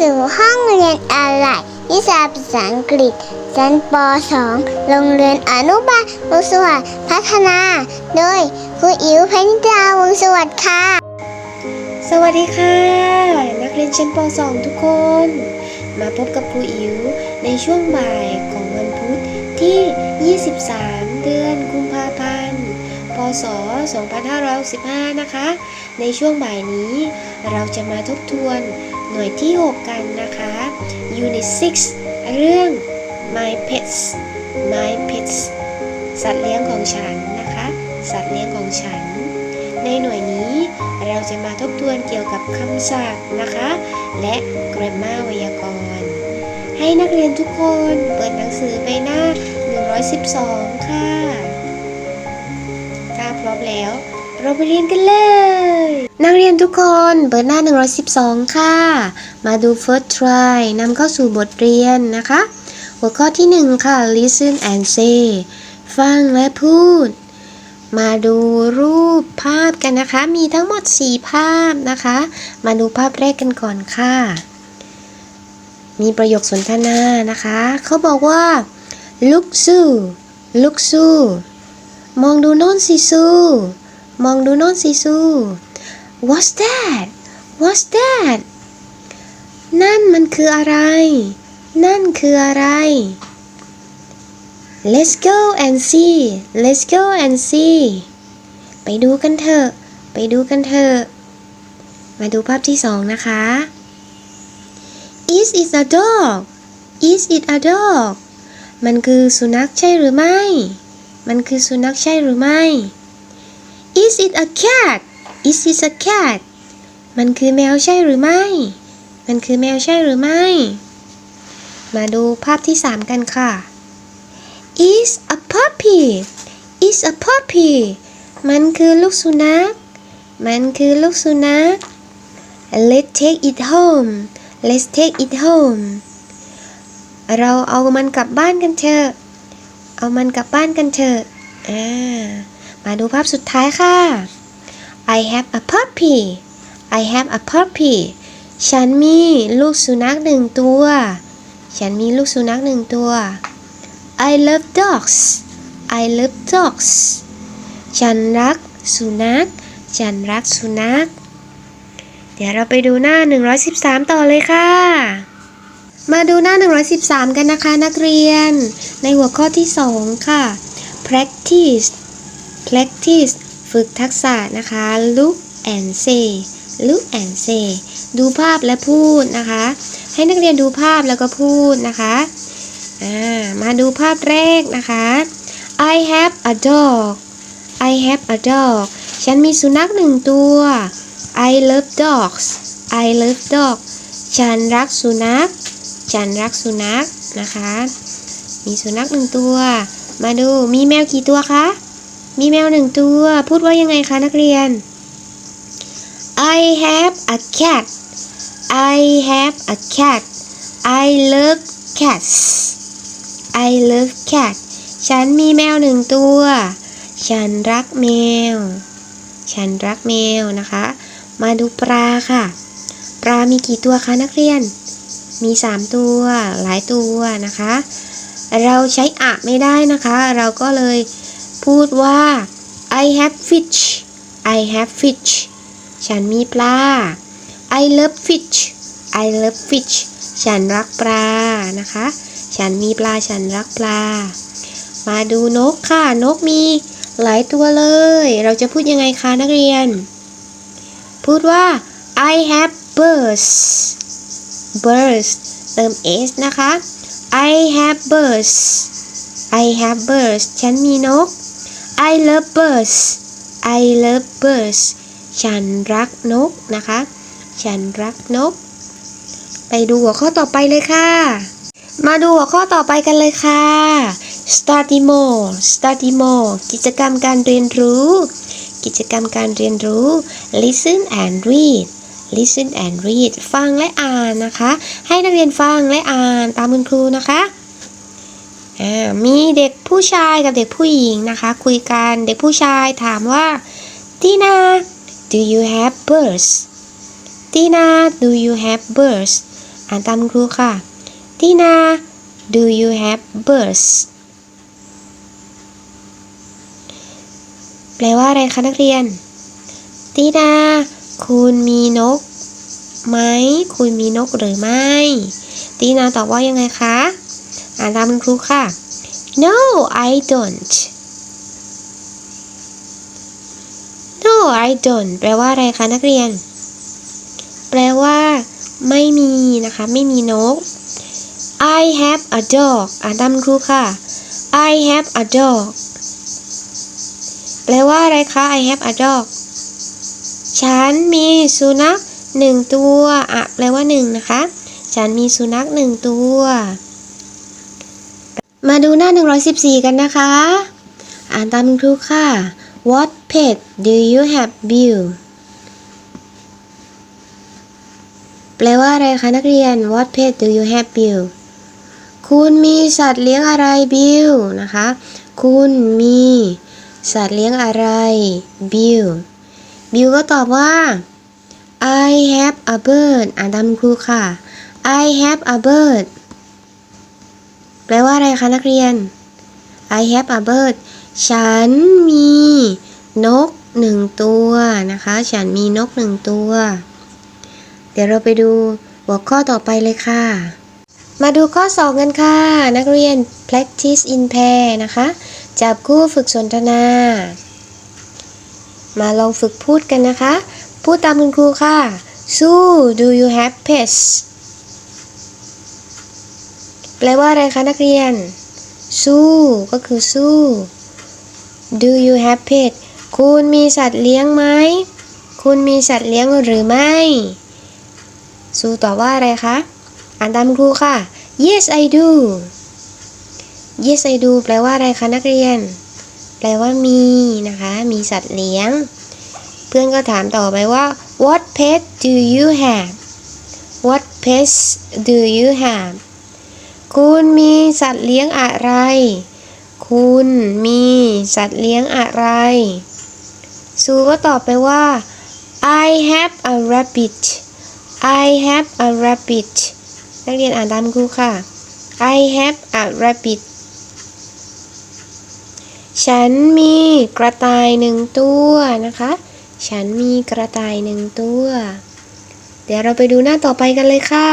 สู่ห้องเรียนออนไลน์วิชาภาษาอังกฤษชั้นป .2 โรงเรียนอนุบาลวงสวัสดิ์พัฒนา โดยครูอิ๋วพนิดาวงสวัสดิ์ค่ะ สวัสดีค่ะ นักเรียนชั้นป .2 ทุกคน มาพบกับครูอิ๋วในช่วงบ่ายของวันพุธที่ 23 เดือนกุมภาพันธ์พศ 2565 นะคะ ในช่วงบ่ายนี้เราจะมาทบทวน หน่วยที่ 6 กันนะคะ Unit 6 เรื่อง My Pets My Pets สัตว์เลี้ยงของฉันนะคะ สัตว์เลี้ยงของฉัน ในหน่วยนี้เราจะมาทบทวนเกี่ยวกับคำศัพท์นะคะ และ grammar ไวยากรณ์ ให้นักเรียนทุกคนเปิดหนังสือไปหน้า 112 ค่ะ ถ้าพร้อมแล้ว เราไปเรียนกันเลย นักเรียนทุกคนเปิดหน้า 112 ค่ะ มาดู first try นำเข้าสู่บทเรียนนะคะ หัวข้อที่ 1 ค่ะ listen and say ฟังและพูด มาดูรูปภาพกันนะคะ มีทั้งหมด 4 ภาพนะคะ มาดูภาพแรกกันก่อนค่ะ มีประโยคสนทนานะคะ เขาบอกว่า look Sue look Sue มองดูโน้นสิซู มองดูโน้นสิซู what's that what's that นั่นมันคืออะไร นั่นคืออะไร Let's go and see Let's go and see ไปดูกันเถอะ ไปดูกันเถอะ มาดูภาพที่สองนะคะ Is it a dog Is it a dog มันคือสุนัขใช่หรือไม่ มันคือสุนัขใช่หรือไม่ Is it a cat Is it a cat มันคือแมวใช่หรือไม่ มันคือแมวใช่หรือไม่ มาดูภาพที่สามกันค่ะ is a puppy is a puppy มันคือลูกสุนัข มันคือลูกสุนัข let's take it home let's take it home เราเอามันกลับบ้านกันเถอะ เอามันกลับบ้านกันเถอะ อ่า มาดูภาพสุดท้ายค่ะ I have a puppy I have a puppy ฉันมีลูกสุนัขหนึ่งตัว ฉันมีลูกสุนัขหนึ่งตัว I love dogs I love dogs ฉันรักสุนัข ฉันรักสุนัข เดี๋ยวเราไปดูหน้า 113 ต่อเลยค่ะ มาดูหน้า 113 กันนะคะนักเรียน ในหัวข้อที่ 2 ค่ะ practice practice ฝึกทักษะนะคะ look and say look and say ดูภาพและพูดนะคะ ให้นักเรียนดูภาพแล้วก็พูดนะคะามาดูภาพแรกนะคะ I have a dog I have a dog ฉันมีสุนัขหนึ่งตัว I love dogs I love dog ฉันรักสุนัข ฉันรักสุนัขนะคะ มีสุนัขหนึ่งตัว มาดูมีแมวกี่ตัวคะ มีแมวหนึ่งตัว พูดว่ายังไงคะนักเรียน I have a cat I have a cat I love cats I love cat ฉันมีแมวหนึ่งตัว ฉันรักแมว ฉันรักแมวนะคะ มาดูปลาค่ะ ปลามีกี่ตัวคะนักเรียน มีสามตัว หลายตัวนะคะ เราใช้อะไม่ได้นะคะ เราก็เลย พูดว่า I have fish I have fish ฉันมีปลา I love fish I love fish ฉันรักปลานะคะ ฉันมีปลาฉันรักปลา มาดูนกค่ะ นกมีหลายตัวเลย เราจะพูดยังไงคะนักเรียน พูดว่า I have birds birds เติม s นะคะ I have birds I have birds ฉันมีนก I love birds I love birds ฉันรักนกนะคะ ฉันรักนก ไปดูหัวข้อต่อไปเลยค่ะ มาดูหัวข้อต่อไปกันเลยค่ะ study more study more กิจกรรมการเรียนรู้ กิจกรรมการเรียนรู้ listen and read listen and read ฟังและอ่านนะคะ ให้นักเรียนฟังและอ่านตามคุณครูนะคะ อ่ามีเด็กผู้ชายกับเด็กผู้หญิงนะคะ คุยกันเด็กผู้ชายถามว่า Tina do you have birds Tina do you have birds อ่านตามคุณครูค่ะตีนา do you have birds แปลว่าอะไรคะนักเรียนตีนา คุณมีนกไหม คุณมีนกหรือไม่ตีนาตอบว่ายังไงคะ อ่านตามคุณครูค่ะ no I don't no I don't แปลว่าอะไรคะนักเรียน แปลว่า ไม่มีนะคะ ไม่มีนก I have a dog อ่านตามคุณครูค่ะ I have a dog แปลว่าอะไรคะ I have a dog ฉันมีสุนัขหนึ่งตัวอะแปลว่าหนึ่งนะคะ ฉันมีสุนัขหนึ่งตัว มาดูหน้า 114 กันนะคะ อ่านตามคุณครูค่ะ What pet do you have Bill แปลว่าอะไรคะนักเรียน What pet do you have Bill คุณมีสัตว์เลี้ยงอะไร Bill นะคะ คุณมีสัตว์เลี้ยงอะไร Bill Bill ก็ตอบว่า I have a bird อ่านตามครูค่ะ I have a bird แปลว่าอะไรคะนักเรียน I have a bird ฉันมีนกหนึ่งตัวนะคะ ฉันมีนกหนึ่งตัว เดี๋ยวเราไปดูหัวข้อต่อไปเลยค่ะ มาดูข้อ2กันค่ะ นักเรียน practice in pair นะคะ จับคู่ฝึกสนทนา มาลองฝึกพูดกันนะคะ พูดตามคุณครูค่ะ Sue do you have pets แปลว่าอะไรคะนักเรียน สู้ก็คือสู้ Do you have pet คุณมีสัตว์เลี้ยงไหม คุณมีสัตว์เลี้ยงหรือไม่ สู้ตอบว่าอะไรคะ อ่านตามครูค่ะ Yes I do Yes I do แปลว่าอะไรคะนักเรียน แปลว่ามีนะคะ มีสัตว์เลี้ยง เพื่อนก็ถามต่อไปว่า What pet do you have What pets do you have คุณมีสัตว์เลี้ยงอะไร คุณมีสัตว์เลี้ยงอะไร ซูก็ตอบไปว่า I have a rabbit I have a rabbit นักเรียนอ่านตามครูค่ะ I have a rabbit ฉันมีกระต่ายหนึ่งตัวนะคะ ฉันมีกระต่ายหนึ่งตัว เดี๋ยวเราไปดูหน้าต่อไปกันเลยค่ะ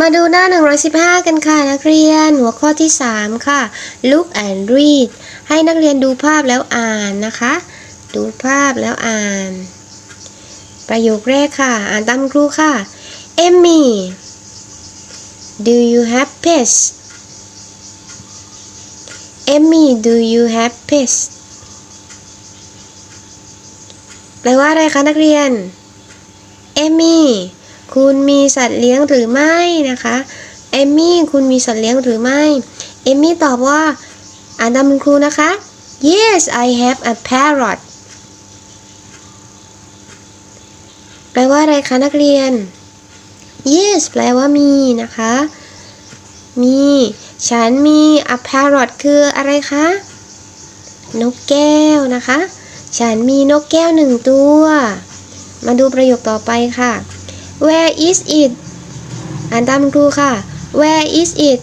มาดูหน้า 115 กันค่ะ นักเรียนหัวข้อที่ 3 ค่ะ look and read ให้นักเรียนดูภาพแล้วอ่านนะคะ ดูภาพแล้วอ่าน ประโยคแรกค่ะ อ่านตามครูค่ะ Emmy do you have pets Emmy do you have pets แปลว่าอะไรคะนักเรียนเอมมี่ คุณมีสัตว์เลี้ยงหรือไม่นะคะเอมมี่คุณมีสัตว์เลี้ยงหรือไม่เอมมี่ตอบว่าอ่านตามคุณครูนะคะ yes I have a parrot แปลว่าอะไรคะนักเรียน yes แปลว่ามีนะคะ มี ฉันมี a parrot คืออะไรคะ นกแก้วนะคะ ฉันมีนกแก้วหนึ่งตัว มาดูประโยคต่อไปค่ะ Where is it อ่านตามครูค่ะ Where is it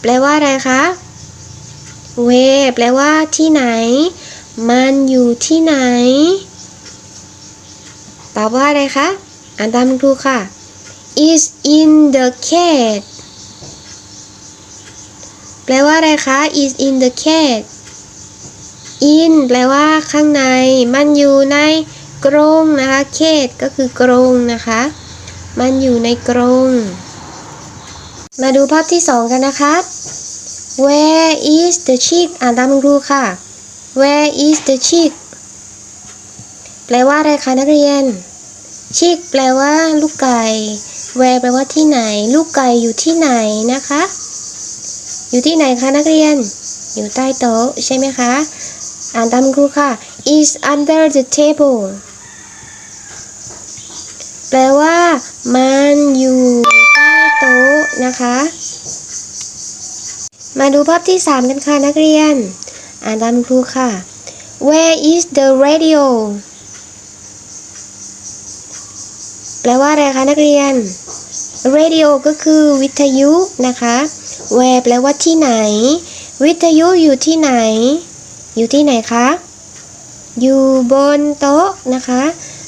แปลว่าอะไรคะ Where แปลว่าที่ไหน มันอยู่ที่ไหน ตอบว่าอะไรคะ อ่านตามคุณครูค่ะ is in the cat แปลว่าอะไรคะ is in the cat in แปลว่าข้างใน มันอยู่ใน กรงนะคะเขตก็คือกรงนะคะ มันอยู่ในกรงมาดูภาพที่สองกันนะคะ Where is the chick อ่านตามคุณครูค่ะ Where is the chick แปลว่าอะไรคะนักเรียน chick แปลว่าลูกไก่ Where แปลว่าที่ไหน ลูกไก่อยู่ที่ไหนนะคะ อยู่ที่ไหนคะนักเรียน อยู่ใต้โต๊ะใช่ไหมคะ อ่านตามคุณครูค่ะ is under the table แปลว่า มันอยู่ใต้โต๊ะนะคะ มาดูภาพที่ 3 กันค่ะนักเรียน อ่านตามครูค่ะ Where is the radio แปลว่าอะไรคะนักเรียน radio ก็คือวิทยุนะคะ where แปลว่าที่ไหน วิทยุอยู่ที่ไหน อยู่ที่ไหนคะ อยู่บนโต๊ะนะคะ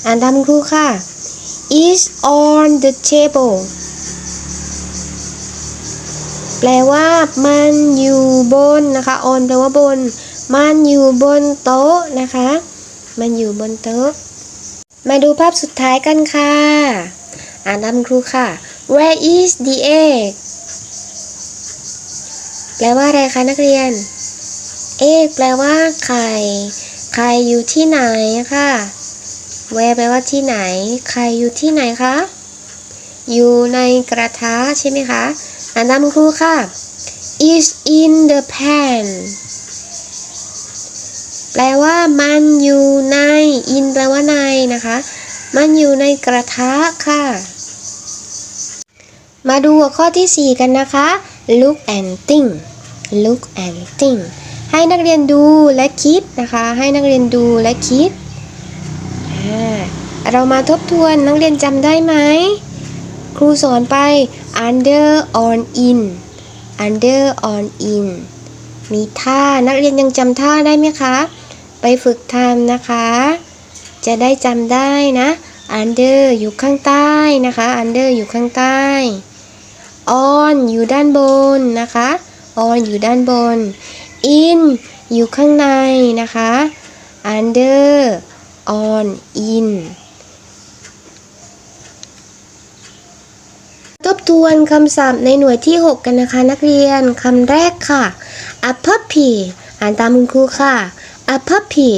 อ่านตามครูค่ะ is on the table แปลว่ามันอยู่บนนะคะ on แปลว่าบน มันอยู่บนโต๊ะนะคะ มันอยู่บนโต๊ะ มาดูภาพสุดท้ายกันค่ะ อ่านตามครูค่ะ where is the egg แปลว่าอะไรคะนักเรียน egg แปลว่าไข่ ไข่อยู่ที่ไหนค่ะ where แปลว่าที่ไหนไข่อยู่ที่ไหนคะ อยู่ในกระทะใช่ไหมคะ อ่านตามครูค่ะ is in the pan แปลว่ามันอยู่ใน in แปลว่าในนะคะ มันอยู่ในกระทะค่ะ มาดูหัวข้อที่ 4 กันนะคะ look and think look and think ให้นักเรียนดูและคิดนะคะ ให้นักเรียนดูและคิด เรามาทบทวนนักเรียนจำได้ไหม ครูสอนไป under on in under on in มีท่านักเรียนยังจำท่าได้ไหมคะ ไปฝึกทำนะคะ จะได้จำได้นะ under อยู่ข้างใต้นะคะ under อยู่ข้างใต้ on อยู่ด้านบนนะคะ on อยู่ด้านบน in อยู่ข้างในนะคะ under on in ทบทวนคำศัพท์ในหน่วยที่ 6 กันนะคะนักเรียนคำแรกค่ะ a puppy อ่านตามคุณครูค่ะ a puppy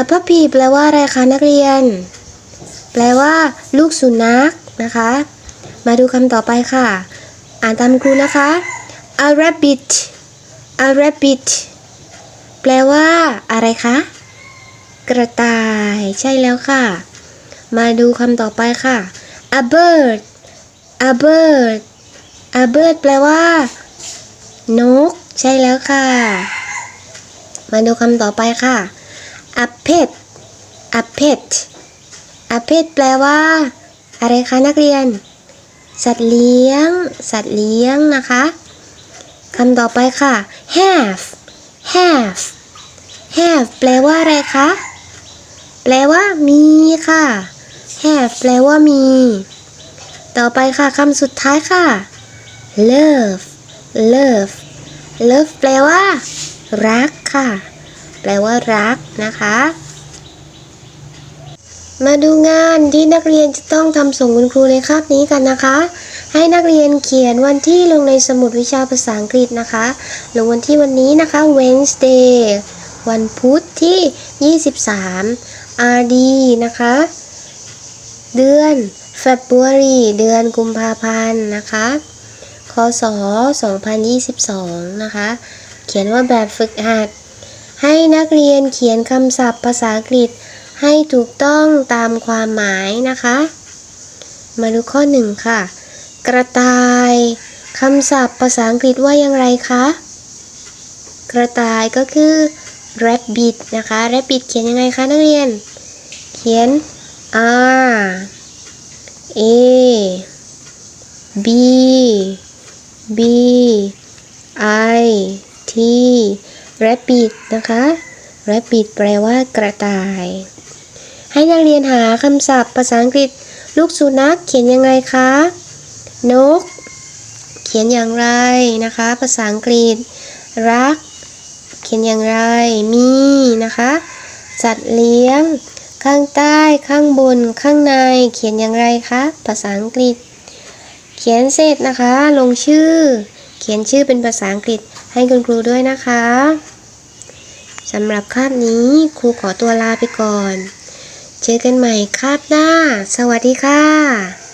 a puppy แปลว่าอะไรคะนักเรียน แปลว่า ลูกสุนัขนะคะ มาดูคำต่อไปค่ะ อ่านตามครูนะคะ a rabbit a rabbit แปลว่าอะไรคะ กระต่ายใช่แล้วค่ะ มาดูคำต่อไปค่ะ a bird a bird a bird แปลว่า นก ใช่แล้วค่ะ มาดูคำต่อไปค่ะ a pet a pet a pet แปลว่า อะไรคะนักเรียน สัตว์เลี้ยง สัตว์เลี้ยงนะคะคำต่อไปค่ะ have have have แปลว่าอะไรคะ แปลว่ามีค่ะ have แปลว่ามี ต่อไปค่ะคำสุดท้ายค่ะ love love love แปลว่า รักค่ะ แปลว่ารักนะคะ มาดูงานที่นักเรียนจะต้องทำส่งคุณครูในคาบนี้กันนะคะ ให้นักเรียนเขียนวันที่ลงในสมุดวิชาภาษาอังกฤษนะคะ ลงวันที่วันนี้นะคะ Wednesday วันพุธที่ 23 RD นะคะ เดือน February เดือนกุมภาพันธ์นะคะคศ2022 นะคะ เขียนว่าแบบฝึกหัด ให้นักเรียนเขียนคำศัพท์ภาษาอังกฤษให้ถูกต้องตามความหมายนะคะ มาดูข้อหนึ่งค่ะ กระต่ายคำศัพท์ภาษาอังกฤษว่าอย่างไรคะ กระต่ายก็คือ rabbit นะคะ rabbit เขียนยังไงคะนักเรียน เขียน r a b b i t rabbit นะคะ rabbit แปลว่ากระต่าย ให้นักเรียนหาคำศัพท์ภาษาอังกฤษลูกสุนัขเขียนยังไงคะ นก เขียนอย่างไรนะคะ ภาษาอังกฤษ รัก เขียนอย่างไร มีนะคะสัตว์เลี้ยง ข้างใต้ ข้างบน ข้างใน เขียนอย่างไรคะ ภาษาอังกฤษ เขียนเสร็จนะคะ ลงชื่อ เขียนชื่อเป็นภาษาอังกฤษให้คุณครูด้วยนะคะสำหรับคาบนี้ครูขอตัวลาไปก่อน เจอกันใหม่คาบหน้า สวัสดีค่ะ